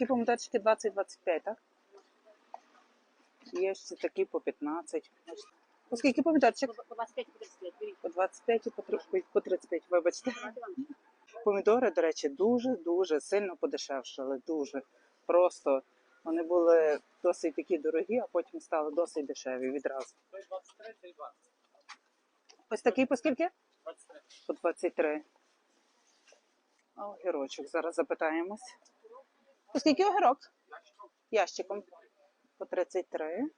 такі помідорчики 20-25, так? Є ще такі по 15. Бачите. По скільки помідорчик? По 25 по 35. По 25 і по 35, вибачте. Помідори, до речі, дуже-дуже сильно подешевшали. Дуже. Просто вони були досить такі дорогі, а потім стали досить дешеві відразу. Ось такий по скільки? По 23. А огірочок. Зараз запитаємось. По скільки огірок? Ящиком. По 33.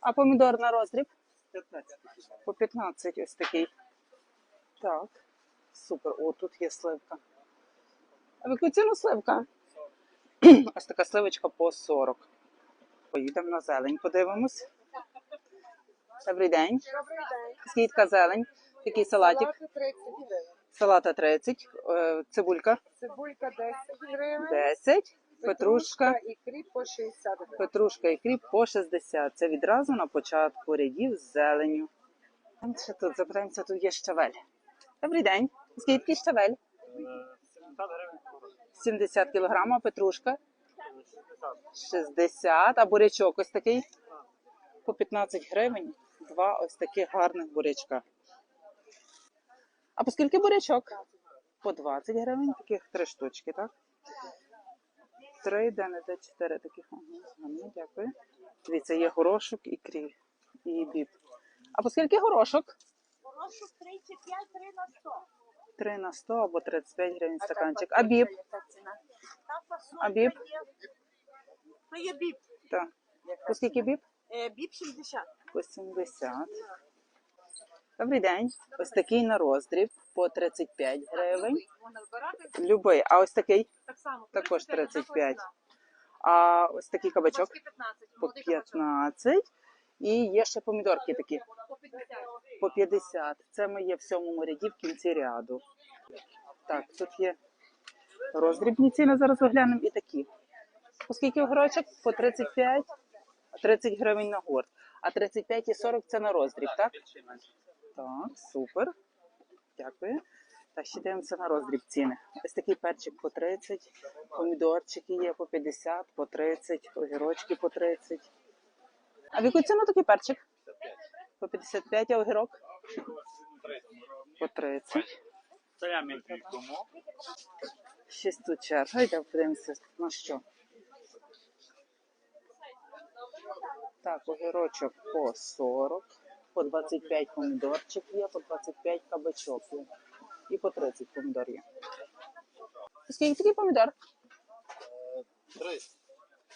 А помідор на роздріб? По 15 ось такий. Так. Супер. О, тут є сливка. А в яку ціну сливка? Ось така сливочка по 40. Поїдемо на зелень, подивимось. Добрий день. Добрий день. Скільки зелень? Такий салатик. Салати 30 гривень. Салата 30, е, цибулька Цибулька 10 гривень. 10, петрушка, і кріп по 60 гривень. петрушка і кріп по 60. Це відразу на початку рядів з зеленю. Ще тут запитаємося, тут є щавель. Добрий день. Скільки щавель? 70 кілограм, а петрушка? 60, а бурячок ось такий? По 15 гривень. Два ось таких гарних бурячка. А по скільки бурячок? По 20 гривень, таких три штучки, так? Три, де не де чотири таких. Ага, дякую. Дивіться, є горошок і крів, і біб. А по скільки горошок? Прошу 35, 3 на 100. 3 на 100 або 35 гривень стаканчик. А біб? А біб? є. То є біб. Так. По скільки біб? Е, Біб 60. По 70. Добрий день. Ось такий на роздріб по 35 гривень. Любий. А ось такий так само. Також 35, 35. А ось такий кабачок по молодий 15. І є ще помідорки такі По 50. Це ми є в сьомому ряді в кінці ряду. Так, тут є роздрібні ціни, зараз оглянемо і такі. По скільки огірочок? По 35, 30 гривень на горд. А 35 і 40 це на роздріб, так? Так, супер. Дякую. Так, ще дивимося на роздріб ціни. Ось такий перчик по 30, помідорчики є по 50, по 30, огірочки по 30. А в яку ціну такий перчик? По 55, а огірок? По 30. Це я мій. Щось тут черга, йдемо подивимося на що. Так, огірочок по 40, по 25 помідорчик є, по 25 кабачок є. І по 30 помідор є. Скільки такий помідор?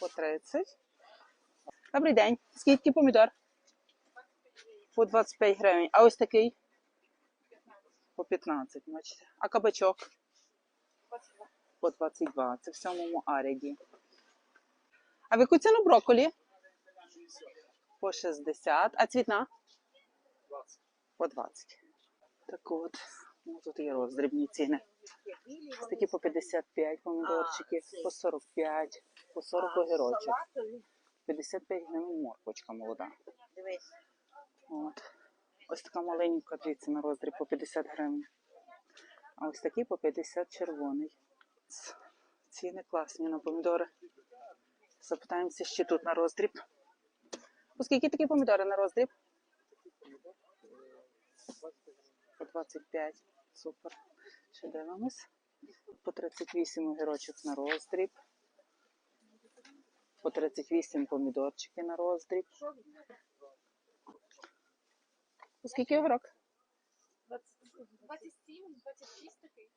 По 30. Добрий день. Скільки помідор? По 25 гривень. А ось такий? По 15, бачите. А кабачок? По 22. Це в сьомому аріді. А в яку ціну брокколі? По 60. А цвітна? По 20. Так от, ну, тут є роздрібні ціни. Ось Такі по 55 помідорчики, по 45, по 40 огірочок. 55 гривень морквочка молода. От. Ось така маленька, дивіться, на роздріб по 50 гривень. А ось такий по 50 червоний. Ціни класні на помідори. Запитаємося ще тут на роздріб. Оскільки такі помідори на роздріб? По 25. Супер. Ще дивимось. По 38 огірочок на роздріб. По 38 помідорчики на роздріб. Оскільки огірок? 27, 26 такий.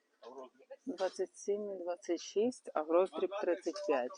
27 і 26, а в роздріб 35.